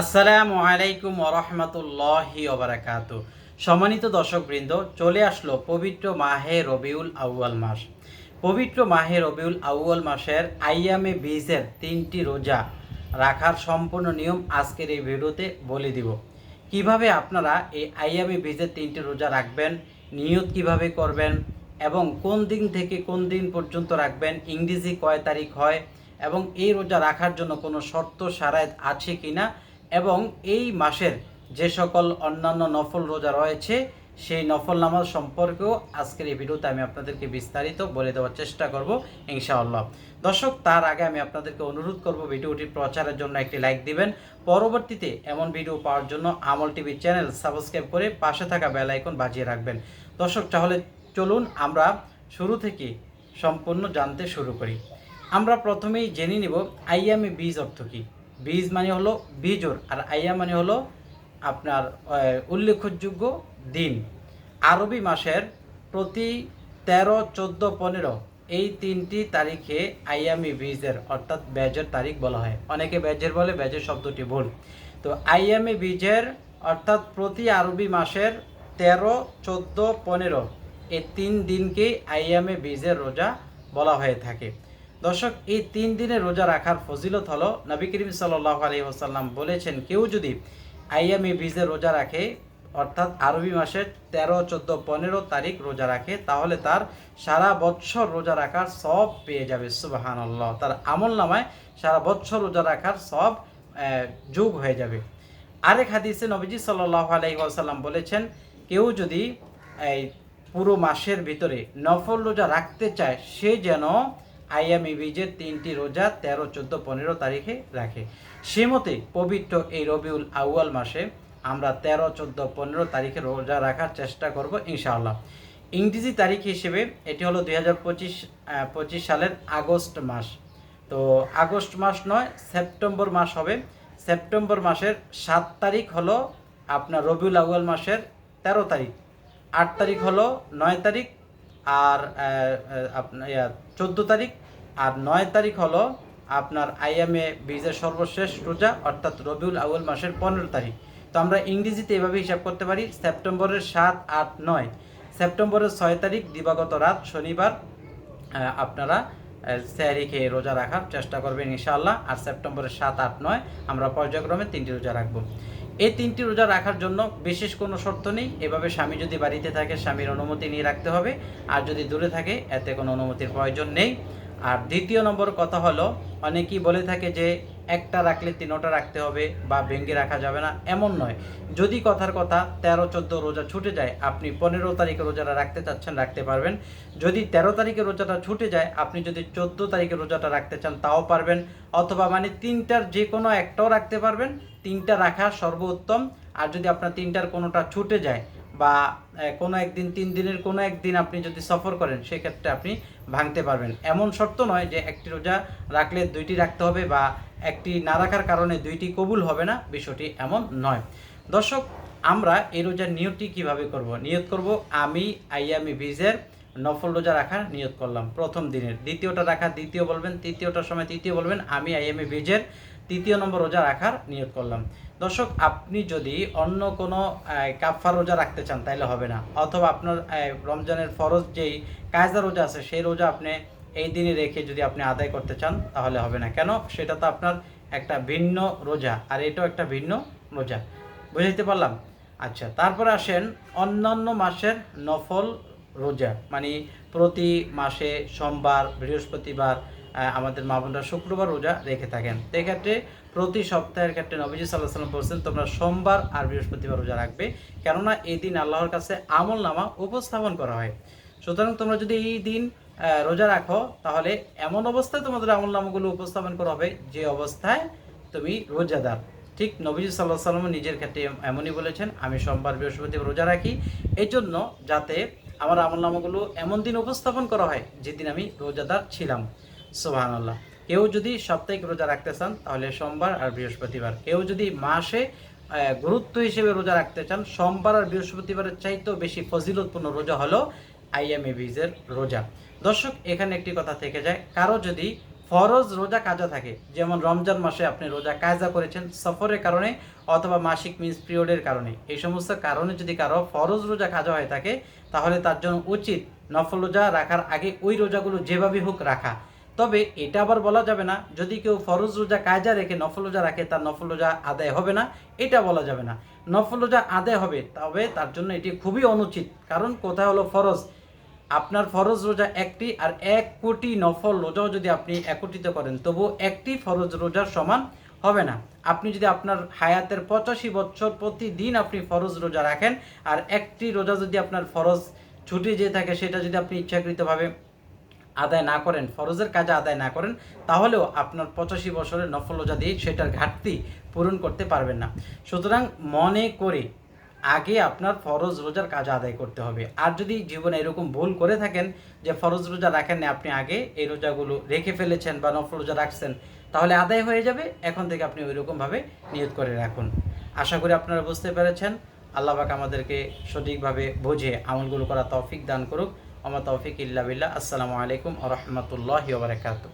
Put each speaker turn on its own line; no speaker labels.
আসসালামু আলাইকুম ওরহমতুল্লাহি ওবরাকাত। সম্মানিত দর্শকবৃন্দ, চলে আসলো পবিত্র মাহে রবিউল আউয়াল মাস। পবিত্র মাহে রবিউল আউয়াল মাসের আইয়ামে বীজের তিনটি রোজা রাখার সম্পূর্ণ নিয়ম আজকের এই ভিডিওতে বলে দিব। কীভাবে আপনারা এই আইয়ামে বীজের তিনটি রোজা রাখবেন, নিয়ত কীভাবে করবেন, এবং কোন দিন থেকে কোন দিন পর্যন্ত রাখবেন, ইংরেজি কয় তারিখ হয়, এবং এই রোজা রাখার জন্য কোনো শর্ত সারায়ত আছে কিনা এবং এই মাসের যে সকল অন্যান্য নফল রোজা রয়েছে, সেই নফল নামাজ সম্পর্কেও আজকের এই ভিডিওতে আমি আপনাদেরকে বিস্তারিত বলে দেওয়ার চেষ্টা করব, ইনশাআল্লাহ। দর্শক, তার আগে আমি আপনাদেরকে অনুরোধ করব ভিডিওটি প্রচারের জন্য একটি লাইক দিবেন। পরবর্তীতে এমন ভিডিও পাওয়ার জন্য আমল টিভি চ্যানেল সাবস্ক্রাইব করে পাশে থাকা বেল আইকন বাজিয়ে রাখবেন। দর্শক, তাহলে চলুন আমরা শুরু থেকে সম্পূর্ণ জানতে শুরু করি। আমরা প্রথমেই জেনে নিব, আইয়ামে বীজ অর্থ কী? বীজ মানে হলো বীজর, আর আইয়া মানে হলো আপনার উল্লেখযোগ্য দিন। আরবি মাসের প্রতি তেরো, চোদ্দ, পনেরো, এই তিনটি তারিখে আইয়ামি বীজের, অর্থাৎ ব্যাজের তারিখ বলা হয়। অনেকে ব্যাজের বলে, ব্যাজের শব্দটি ভুল। তো আইয়ামি বীজের, অর্থাৎ প্রতি আরবি মাসের তেরো, চোদ্দ, পনেরো, এই তিন দিনকেই আইয়ামে বীজের রোজা বলা হয়ে থাকে। দর্শক, এই তিন দিনে রোজা রাখার ফজিলত হলো নবী করিম সাল্লাহ আলী ওসাল্লাম বলেছেন, কেউ যদি আইয়ামি বীজের রোজা রাখে, অর্থাৎ আরবি মাসের তেরো, চোদ্দ, পনেরো তারিখ রোজা রাখে, তাহলে তার সারা বছর রোজা রাখার সব পেয়ে যাবে। সুবাহান আল্লাহ তার আমল নামায় সারা বছর রোজা রাখার সব যোগ হয়ে যাবে। আরেক হাদিসে নবীজি সাল্লাহ আলাইহি ওয়াসাল্লাম বলেছেন, কেউ যদি এই পুরো মাসের ভিতরে নফল রোজা রাখতে চায়, সে যেন আইয়ামি বীজের তিনটি রোজা তেরো, চোদ্দ, পনেরো তারিখে রাখে। সে মতে, পবিত্র এই রবিউল আউয়াল মাসে আমরা তেরো, চোদ্দ, পনেরো তারিখে রোজা রাখার চেষ্টা করব ইনশাআল্লাহ। ইংরেজি তারিখ হিসেবে এটি হলো দুই হাজার পঁচিশ পঁচিশ সালের আগস্ট মাস। তো আগস্ট মাস নয়, সেপ্টেম্বর মাস হবে। সেপ্টেম্বর মাসের সাত তারিখ হলো আপনার রবিউল আউয়াল মাসের তেরো তারিখ। আট তারিখ হলো নয় তারিখ, আর আপনার চোদ্দ তারিখ আর নয় তারিখ হলো আপনার আইএমএ বীজের সর্বশেষ রোজা, অর্থাৎ রবিউল আউয়াল মাসের পনেরো তারিখ। তো আমরা ইংরেজিতে এভাবে হিসাব করতে পারি, সেপ্টেম্বরের সাত, আট, নয়। সেপ্টেম্বরের ছয় তারিখ, দিবাগত রাত, শনিবার আপনারা স্যারি খেয়ে রোজা রাখার চেষ্টা করবেন ইনশাআল্লাহ। আর সেপ্টেম্বরের সাত, আট, নয়, আমরা পর্যায়ক্রমে তিনটি রোজা রাখব। এই তিনটি রোজা রাখার জন্য বিশেষ কোনো শর্ত নেই। এভাবে স্বামী যদি বাড়িতে থাকে, স্বামীর অনুমতি নিয়ে রাখতে হবে। আর যদি দূরে থাকে, এতে কোনো অনুমতির প্রয়োজন নেই। আর দ্বিতীয় নম্বর কথা হলো, অনেকেই বলে থাকে যে একটা রাখলে তিনোটা রাখতে হবে বা ভেঙ্গে রাখা যাবে না, এমন নয়। যদি কথার কথা তেরো, চোদ্দ রোজা ছুটে যায়, আপনি পনেরো তারিখে রোজাটা রাখতে চাচ্ছেন, রাখতে পারবেন। যদি তেরো তারিখে রোজাটা ছুটে যায়, আপনি যদি চোদ্দ তারিখে রোজাটা রাখতে চান, তাও পারবেন। অথবা মানে তিনটার যে কোনো একটাও রাখতে পারবেন। তিনটা রাখা সর্বোত্তম। আর যদি আপনার তিনটার কোনোটা ছুটে যায় বা কোনো একদিন, তিন দিনের কোনো একদিন আপনি যদি সফর করেন, সেক্ষেত্রে আপনি ভাঙতে পারবেন। এমন শর্ত নয় যে একটি রোজা রাখলে দুইটি রাখতে হবে বা একটি না রাখার কারণে দুইটি কবুল হবে না, বিষয়টি এমন নয়। দর্শক, আমরা এই রোজার নিয়তটি কীভাবে করব? নিয়ত করব, আমি আইয়ামি বীজের নফল রোজা রাখার নিয়ত করলাম প্রথম দিনের। দ্বিতীয়টা রাখা, দ্বিতীয় বলবেন, তৃতীয়টার সময় তৃতীয় বলবেন, আমি আইএমএ বীজের তৃতীয় নম্বর রোজা রাখার নিয়োগ করলাম। দর্শক, আপনি যদি অন্য কোনো কাফার রোজা রাখতে চান তাহলে হবে না। অথবা আপনার রমজানের ফরজ যেই কায়দা রোজা আছে, সেই রোজা আপনি এই দিনে রেখে যদি আপনি আদায় করতে চান, তাহলে হবে না। কেন? সেটা তো আপনার একটা ভিন্ন রোজা, আর এটাও একটা ভিন্ন রোজা। বুঝাইতে পারলাম? আচ্ছা তারপরে আসেন অন্যান্য মাসের নফল রোজা। মানে প্রতি মাসে সোমবার, বৃহস্পতিবার আমাদের মা বোনরা শুক্রবার রোজা রেখে থাকেন। এক্ষেত্রে প্রতি সপ্তাহের ক্ষেত্রে নবীজি সাল্লাহ সাল্লাম বলছেন, তোমরা সোমবার আর বৃহস্পতিবার রোজা রাখবে। কেননা এই দিন আল্লাহর কাছে আমল নামা উপস্থাপন করা হয়। সুতরাং তোমরা যদি এই দিন রোজা রাখো, তাহলে এমন অবস্থায় তোমাদের আমল নামাগুলো উপস্থাপন করা হবে যে অবস্থায় তুমি রোজাদার। ঠিক নবীজি সাল্লাহ সাল্লাম নিজের ক্ষেত্রে এমনই বলেছেন, আমি সোমবার, বৃহস্পতিবার রোজা রাখি। এই জন্য যাতে আমার আমল নামাগুলো এমন দিন উপস্থাপন করা হয়, যেদিন আমি রোজাদার ছিলাম। সোহান আল্লাহ কেউ যদি সাপ্তাহিক রোজা রাখতে চান, তাহলে সোমবার আর বৃহস্পতিবার। কেউ যদি মাসে গুরুত্ব হিসেবে রোজা রাখতে চান, সোমবার আর বৃহস্পতিবারের চাইতেও বেশি ফজিলতপূর্ণ রোজা হলো আইএমএ বীজের রোজা। দর্শক, এখানে একটি কথা থেকে যায়, কারও যদি ফরজ রোজা কাজা থাকে, যেমন রমজান মাসে আপনি রোজা কাজা করেছেন সফরের কারণে অথবা মাসিক মিস পিরিয়ডের কারণে, এই সমস্ত কারণে যদি কারও ফরজ রোজা কাজা হয়ে থাকে, তাহলে তার জন্য উচিত নফল রোজা রাখার আগে ওই রোজাগুলো যেভাবে হোক রাখা। তবে এটা আবার বলা যাবে না, যদি কেউ ফরজ রোজা কায়জা রেখে নফল রোজা রাখে, তার নফল রোজা আদায় হবে না, এটা বলা যাবে না। নফল রোজা আদায় হবে, তবে তার জন্য এটি খুবই অনুচিত, কারণ কোথায় হলো ফরজ? আপনার ফরজ রোজা একটি, আর এক কোটি নফল রোজাও যদি আপনি একত্রিত করেন তবু একটি ফরজ রোজার সমান হবে না। আপনি যদি আপনার হায়াতের পঁচাশি বছর প্রতিদিন আপনি ফরজ রোজা রাখেন, আর একটি রোজা যদি আপনার ফরজ ছুটি যে থাকে, সেটা যদি আপনি ইচ্ছাকৃতভাবে আদায় না করেন, ফরজের কাজে আদায় না করেন, তাহলেও আপনার পঁচাশি বছরের নফল রোজা দিয়ে সেটার ঘাটতি পূরণ করতে পারবেন না। সুতরাং মনে করে আগে আপনার ফরজ রোজার কাজ আদায় করতে হবে। আর যদি জীবনে এরকম ভুল করে থাকেন যে ফরজ রোজা রাখেন না আপনি আগে এই রোজাগুলো রেখে ফেলেছেন বা নফল রোজা রাখছেন, তাহলে আদায় হয়ে যাবে। এখন থেকে আপনি ওই রকমভাবে নিয়ত করে রাখুন। আশা করি আপনারা বুঝতে পেরেছেন। আল্লাহ পাক আমাদেরকে সঠিকভাবে বোঝে আমলগুলো করা তৌফিক দান করুক। আমার তৌফিক ইল্লা বিল্লাহ। আসসালামু আলাইকুম আ রহমতুল্লাহ বারাকাতুহ।